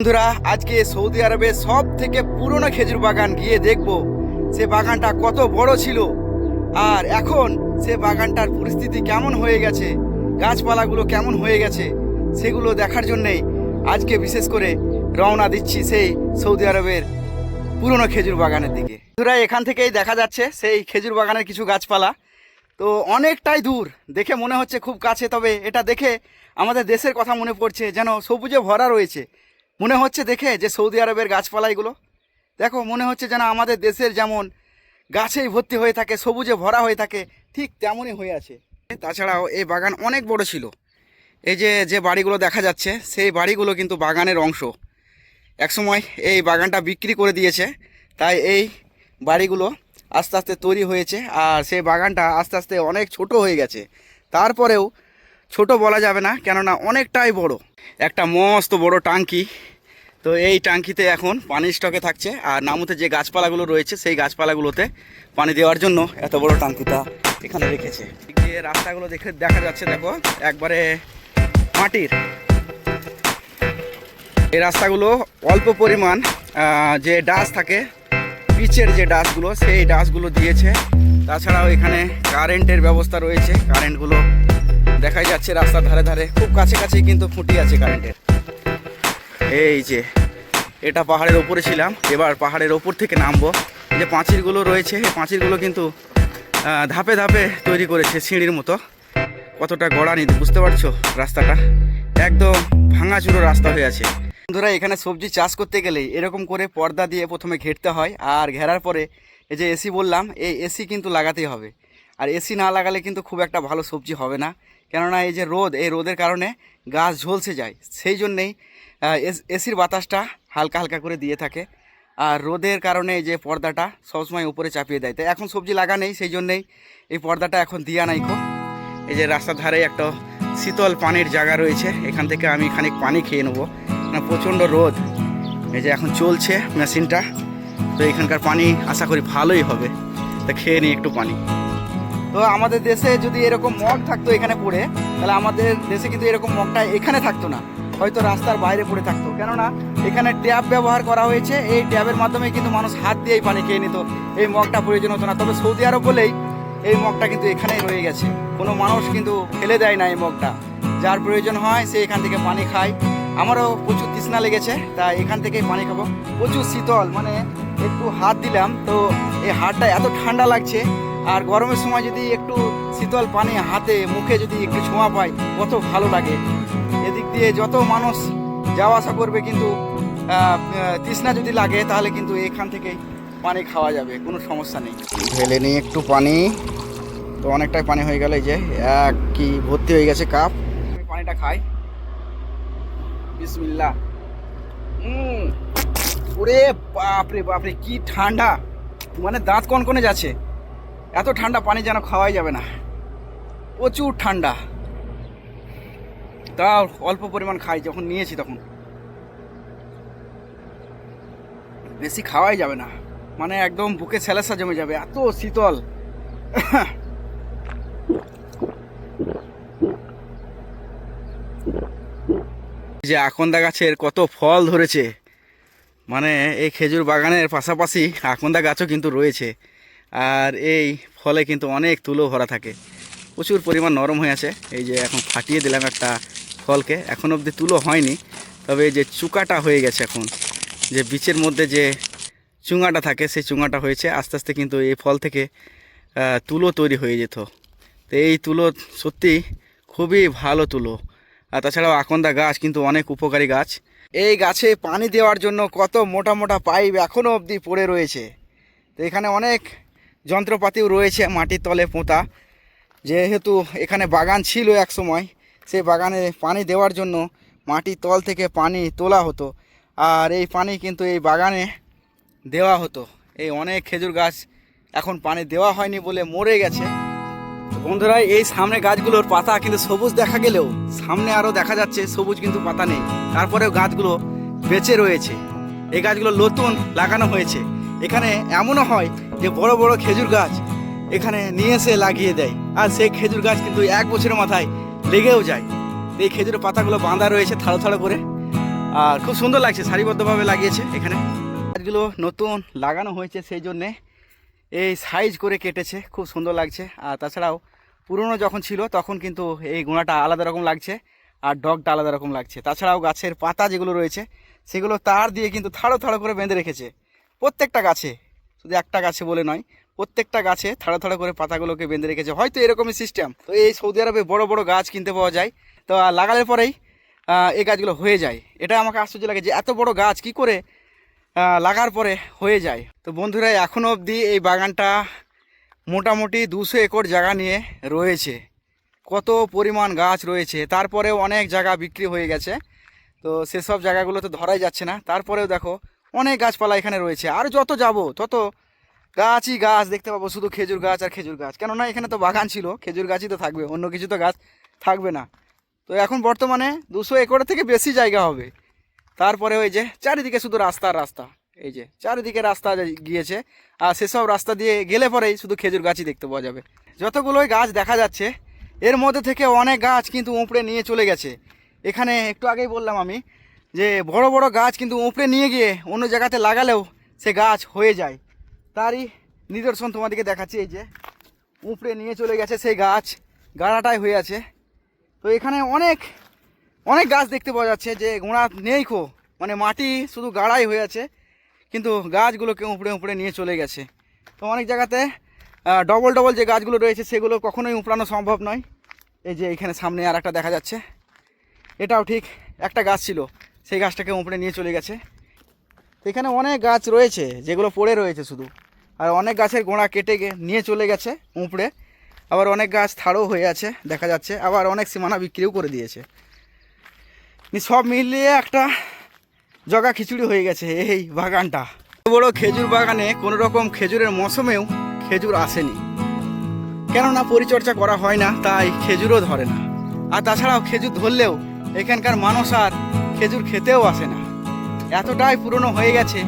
বন্ধুরা, আজকে সৌদি আরবের সব থেকে পুরনো খেজুর বাগান গিয়ে দেখব। সে বাগানটা কত বড় ছিল। আর এখন সে বাগানটার পরিস্থিতি কেমন হয়ে গেছে, গাছপালাগুলো কেমন হয়ে গেছে, সেগুলো দেখার জন্যেই আজকে বিশেষ করে রওনা দিচ্ছি সেই সৌদি আরবের পুরনো খেজুর বাগানের দিকে। বন্ধুরা, এখান থেকেই দেখা যাচ্ছে সেই খেজুর বাগানের কিছু গাছপালা। তো অনেকটাই দূর, দেখে মনে হচ্ছে খুব কাছে, তবে এটা দেখে আমাদের দেশের কথা মনে পড়ছে যেন সবুজে ভরা রয়েছে। মনে হচ্ছে দেখে যে সৌদি আরবের গাছপালা এগুলো দেখো, মনে হচ্ছে যেন আমাদের দেশের যেমন গাছেই ভর্তি হয়ে থাকে, সবুজে ভরা হয়ে থাকে, ঠিক তেমনই হয়ে আছে। তাছাড়াও এই বাগান অনেক বড় ছিল। এই যে যে বাড়িগুলো দেখা যাচ্ছে, সেই বাড়িগুলো কিন্তু বাগানের অংশ। একসময় এই বাগানটা বিক্রি করে দিয়েছে, তাই এই বাড়িগুলো আস্তে আস্তে তৈরি হয়েছে, আর সেই বাগানটা আস্তে আস্তে অনেক ছোট হয়ে গেছে। তারপরেও ছোট বলা যাবে না, কেননা অনেকটাই বড়। একটা মস্ত বড় টাঙ্কি তো এই টাঙ্কিতে এখন পানির স্টকে থাকছে। আর নামুতে যে গাছপালাগুলো রয়েছে, সেই গাছপালাগুলোতে পানি দেওয়ার জন্য এত বড় ট্যাঙ্কিটা এখানে রেখেছে। যে রাস্তাগুলো দেখে দেখা যাচ্ছে, দেখো, একবারে মাটির। এই রাস্তাগুলো অল্প পরিমাণ যে ডাস থাকে, পিচের যে ডাসগুলো, সেই ডাসগুলো দিয়েছে। তাছাড়াও এখানে কারেন্টের ব্যবস্থা রয়েছে। কারেন্টগুলো দেখাই যাচ্ছে রাস্তার ধারে ধারে। খুব কাছে কিন্তু খুঁটি আছে কারেন্টের। এই যে, এটা পাহাড়ের ওপরে ছিলাম। এবার পাহাড়ের ওপর থেকে নামবো। যে পাঁচিরগুলো রয়েছে, এই পাঁচিরগুলো কিন্তু ধাপে ধাপে তৈরি করেছে সিঁড়ির মতো। কতটা গড়া গড়ানি, বুঝতে পারছ রাস্তাটা? একদম ভাঙাচুরো রাস্তা হয়ে আছে। বন্ধুরা, এখানে সবজি চাষ করতে গেলে এরকম করে পর্দা দিয়ে প্রথমে ঘেরতে হয়, আর ঘেরার পরে এই যে এসি বললাম, এই এসি কিন্তু লাগাতেই হবে। আর এসি না লাগালে কিন্তু খুব একটা ভালো সবজি হবে না। কেননা এই যে রোদ, এই রোদের কারণে গাছ ঝলসে যায়। সেই জন্যেই এসির বাতাসটা হালকা হালকা করে দিয়ে থাকে। আর রোদের কারণে এই যে পর্দাটা সবসময় উপরে চাপিয়ে দেয়। তাই এখন সবজি লাগা নেই, সেই জন্যেই এই পর্দাটা এখন দিয়া নাই খো এই যে রাস্তার ধারে একটা শীতল পানির জায়গা রয়েছে, এখান থেকে আমি খানিক পানি খেয়ে নেব। না প্রচণ্ড রোদ। এই যে এখন চলছে মেশিনটা, তো এখানকার পানি আশা করি ভালোই হবে। তা খেয়ে নিই একটু পানি। তো আমাদের দেশে যদি এরকম মগ থাকতো এখানে পড়ে, তাহলে আমাদের দেশে কিন্তু এরকম মগটা এখানে থাকতো না। হয়তো রাস্তার বাইরে পড়ে থাকতো। কেননা এখানে ট্যাপ ব্যবহার করা হয়েছে। এই ট্যাবের মাধ্যমে কিন্তু মানুষ হাত দিয়েই পানি খেয়ে নিত। এই মগটা প্রয়োজন হতো না। তবে সৌদি আরব বলেই এই মগটা কিন্তু এখানেই রয়ে গেছে। কোনো মানুষ কিন্তু ফেলে দেয় না এই মগটা। যার প্রয়োজন হয় সে এখান থেকে পানি খায়। আমারও প্রচুর তৃষ্ণা লেগেছে, তা এখান থেকেই পানি খাব। প্রচুর শীতল মানে একটু হাত দিলাম, তো এই হাতটা এত ঠান্ডা লাগছে আর গরমের সময় যদি একটু শীতল পানি হাতে মুখে যদি একটু ছোঁয়া পায় কত ভালো লাগে। এদিক দিয়ে যত মানুষ যাওয়া আসা করবে কিন্তু তৃষ্ণা যদি লাগে তাহলে কিন্তু এখান থেকে পানি খাওয়া যাবে কোনো সমস্যা নেই। ঢেলে নিই একটু পানি। তো অনেকটাই পানি হয়ে গেল এই যে এক কি ভর্তি হয়ে গেছে কাপ। আমি পানিটা খাই। বিসমিল্লাহ। উম, ওরে বাপরে বাপরে কি ঠান্ডা। মানে দাঁত কনকনে যাচ্ছে। এত ঠান্ডা পানি যেন খাওয়াই যাবে না। প্রচুর ঠান্ডা। তাও অল্প পরিমাণ খাই, যখন নিয়েছি তখন। বেশি খাওয়াই যাবে না। মানে একদম বুকে স্যালাসা জমে যাবে, এত শীতল। যে আকন্দা গাছের কত ফল ধরেছে। মানে এই খেজুর বাগানের পাশাপাশি আকন্দা গাছও কিন্তু রয়েছে। আর এই ফলে কিন্তু অনেক তুলো ভরা থাকে। প্রচুর পরিমাণ নরম হয়ে আছে। এই যে এখন ফাটিয়ে দিলাম একটা ফলকে। এখন অবধি তুলো হয়নি। তবে এই যে চুকাটা হয়ে গেছে এখন। যে বীচের মধ্যে যে চুঙাটা থাকে, সেই চুঙাটা হয়েছে। আস্তে আস্তে কিন্তু এই ফল থেকে তুলো তৈরি হয়ে যেত। তো এই তুলো সত্যি খুবই ভালো তুলো। আর তাছাড়াও আকন্দা গাছ কিন্তু অনেক উপকারী গাছ। এই গাছে পানি দেওয়ার জন্য কত মোটা মোটা পাইপ এখনও অবধি পড়ে রয়েছে। তো এখানে অনেক যন্ত্রপাতিও রয়েছে মাটির তলে পোঁতা। যেহেতু এখানে বাগান ছিল এক সময়, সেই বাগানে পানি দেওয়ার জন্য মাটির তল থেকে পানি তোলা হতো। আর এই পানি কিন্তু এই বাগানে দেওয়া হতো। এই অনেক খেজুর গাছ এখন পানি দেওয়া হয়নি বলে মরে গেছে। বন্ধুরা, এই সামনে গাছগুলোর পাতা কিন্তু সবুজ দেখা গেলেও সামনে আরও দেখা যাচ্ছে সবুজ কিন্তু পাতা নেই। তারপরেও গাছগুলো বেঁচে রয়েছে। এই গাছগুলো নতুন লাগানো হয়েছে। এখানে এমনও হয় যে বড় বড় খেজুর গাছ এখানে নিয়ে এসে লাগিয়ে দেয়। আর সেই খেজুর গাছ কিন্তু এক বছরের মাথায় লেগেও যায়। এই খেজুরের পাতাগুলো বাঁধা রয়েছে থাড়ো থাড়ো করে। আর খুব সুন্দর লাগছে, সারিবদ্ধভাবে লাগিয়েছে এখানে। গাছগুলো নতুন লাগানো হয়েছে সেই জন্যে এই সাইজ করে কেটেছে, খুব সুন্দর লাগছে। আর তাছাড়াও পুরনো যখন ছিল তখন কিন্তু এই গোড়াটা আলাদা রকম লাগছে আর ডগটা আলাদা রকম লাগছে। তাছাড়াও গাছের পাতা যেগুলো রয়েছে সেগুলো তার দিয়ে কিন্তু থাড়ো থাড়ো করে বেঁধে রেখেছে। প্রত্যেকটা গাছে শুধু একটা গাছে বলে নয় প্রত্যেকটা গাছে থাড়া থাড়ো করে পাতাগুলোকে বেঁধে রেখেছে। হয়তো এরকমই সিস্টেম তো এই সৌদি আরবে বড় বড় গাছ কিনতে পাওয়া যায়। তো আহ, লাগালে পরেই এই গাছগুলো হয়ে যায়। এটা আমাকে আশ্চর্য লাগে যে এত বড় গাছ কি করে লাগার পরে হয়ে যায়। তো বন্ধুরা এখনও অবধি এই বাগানটা মোটামুটি দুশো একর জায়গা নিয়ে রয়েছে। কত পরিমাণ গাছ রয়েছে। তারপরেও অনেক জায়গা বিক্রি হয়ে গেছে। তো সেসব জায়গাগুলো তো ধরাই যাচ্ছে না। তারপরেও দেখো অনেক গাছপালা এখানে রয়েছে। আর যত যাব, তত গাছই গাছ দেখতে পাবো, শুধু খেজুর গাছ আর খেজুর গাছ। কেননা এখানে তো বাগান ছিল, খেজুর গাছই তো থাকবে, অন্য কিছু তো গাছ থাকবে না। তো এখন বর্তমানে দুশো একরের থেকে বেশি জায়গা হবে। তারপরে ওই যে চারিদিকে শুধু রাস্তা রাস্তা। এই যে চারিদিকে রাস্তা গিয়েছে, আর সেসব রাস্তা দিয়ে গেলে পরেই শুধু খেজুর গাছই দেখতে পাওয়া যাবে। যতগুলোই গাছ দেখা যাচ্ছে, এর মধ্যে থেকে অনেক গাছ কিন্তু উপড়ে নিয়ে চলে গেছে। এখানে একটু আগেই বললাম আমি যে বড় বড় গাছ কিন্তু উপড়ে নিয়ে গিয়ে অন্য জায়গাতে লাগালেও সে গাছ হয়ে যায়। তারই নিদর্শন তোমাদেরকে দেখাচ্ছি, এই যে উপড়ে নিয়ে চলে গেছে সেই গাছ, গাড়াটাই হয়ে আছে। তো এখানে অনেক অনেক গাছ দেখতে পাওয়া যাচ্ছে যে গোড়া নেই খো মানে মাটি শুধু গাড়াই হয়ে আছে, কিন্তু গাছগুলোকে উপড়ে উপড়ে নিয়ে চলে গেছে। তো অনেক জায়গাতে ডবল ডবল যে গাছগুলো রয়েছে সেগুলো কখনোই উপড়ানো সম্ভব নয়। এই যে এখানে সামনে আর একটা দেখা যাচ্ছে। এটাও ঠিক একটা গাছ ছিল। সেই গাছটাকে উপড়ে নিয়ে চলে গেছে। এখানে অনেক গাছ রয়েছে, যেগুলো পড়ে রয়েছে শুধু। আর অনেক গাছের গোড়া কেটে নিয়ে চলে গেছে উপড়ে আবার অনেক গাছ থাড়ও হয়ে আছে, দেখা যাচ্ছে। আবার অনেক সীমানা বিক্রিও করে দিয়েছে। সব মিলিয়ে একটা জগা খিচুড়ি হয়ে গেছে এই বাগানটা। বড় খেজুর বাগানে কোনো রকম খেজুরের মৌসুমেও খেজুর আসেনি। কেননা পরিচর্যা করা হয় না, তাই খেজুরও ধরে না। আর তাছাড়াও খেজুর ধরলেও এখানকার মানুষ আর খেজুর খেতেও আসে না। এতটাই পুরনো হয়ে গেছে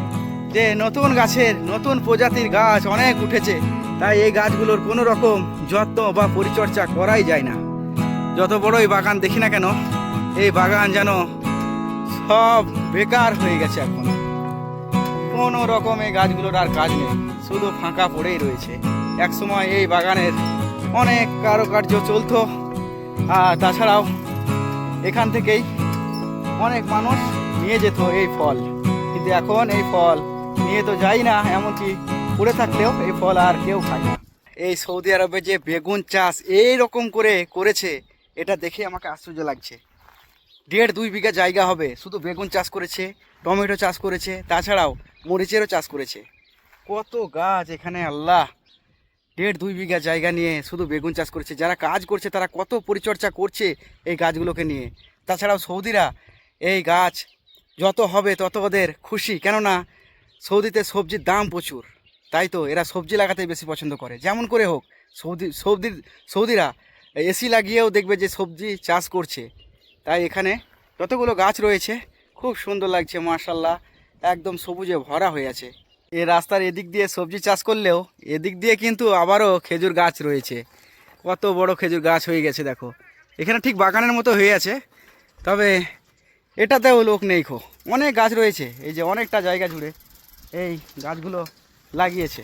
যে নতুন গাছের, নতুন প্রজাতির গাছ অনেক উঠেছে। তাই এই গাছগুলোর কোনো রকম যত্ন বা পরিচর্যা করাই যায় না। যত বড়ই বাগান দেখি না কেন, এই বাগান যেন সব বেকার হয়ে গেছে এখন। কোনো রকম এই গাছগুলোর আর কাজ নেই, শুধু ফাঁকা পড়েই রয়েছে। এক সময় এই বাগানের অনেক কারুকার্য চলতো, আর তাছাড়াও এখান থেকেই অনেক মানুষ নিয়ে যেত এই ফল। কিন্তু এখন এই ফল নিয়ে তো যাই না, এমনকি পড়ে থাকলেও এই ফল আর কেউ খায় না। এই সৌদি আরবে যে বেগুন চাষ এই রকম করে করেছে, এটা দেখে আমাকে আশ্চর্য লাগছে। দেড় দুই বিঘা জায়গা হবে, শুধু বেগুন চাষ করেছে, টমেটো চাষ করেছে, তাছাড়াও মরিচেরও চাষ করেছে। কত গাছ এখানে, আল্লাহ! দেড় দুই বিঘা জায়গা নিয়ে শুধু বেগুন চাষ করেছে। যারা কাজ করছে, তারা কত পরিচর্যা করছে এই গাছগুলোকে নিয়ে। তাছাড়াও সৌদিরা এই গাছ, যত হবে তত ওদের খুশি। কেননা সৌদিতে সবজির দাম প্রচুর। তাই তো এরা সবজি লাগাতে বেশি পছন্দ করে। যেমন করে হোক, সৌদি সৌদির সৌদিরা এসি লাগিয়েও দেখবে যে সবজি চাষ করছে। তাই এখানে যতগুলো গাছ রয়েছে, খুব সুন্দর লাগছে মার্শাল্লাহ একদম সবুজে ভরা হয়ে আছে। এ রাস্তার এদিক দিয়ে সবজি চাষ করলেও, এদিক দিয়ে কিন্তু আবারও খেজুর গাছ রয়েছে। কত বড় খেজুর গাছ হয়ে গেছে, দেখো। এখানে ঠিক বাগানের মতো হয়ে আছে। তবে এটাতেও লোক নেই খো। অনেক গাছ রয়েছে, এই যে অনেকটা জায়গা জুড়ে এই গাছগুলো লাগিয়েছে।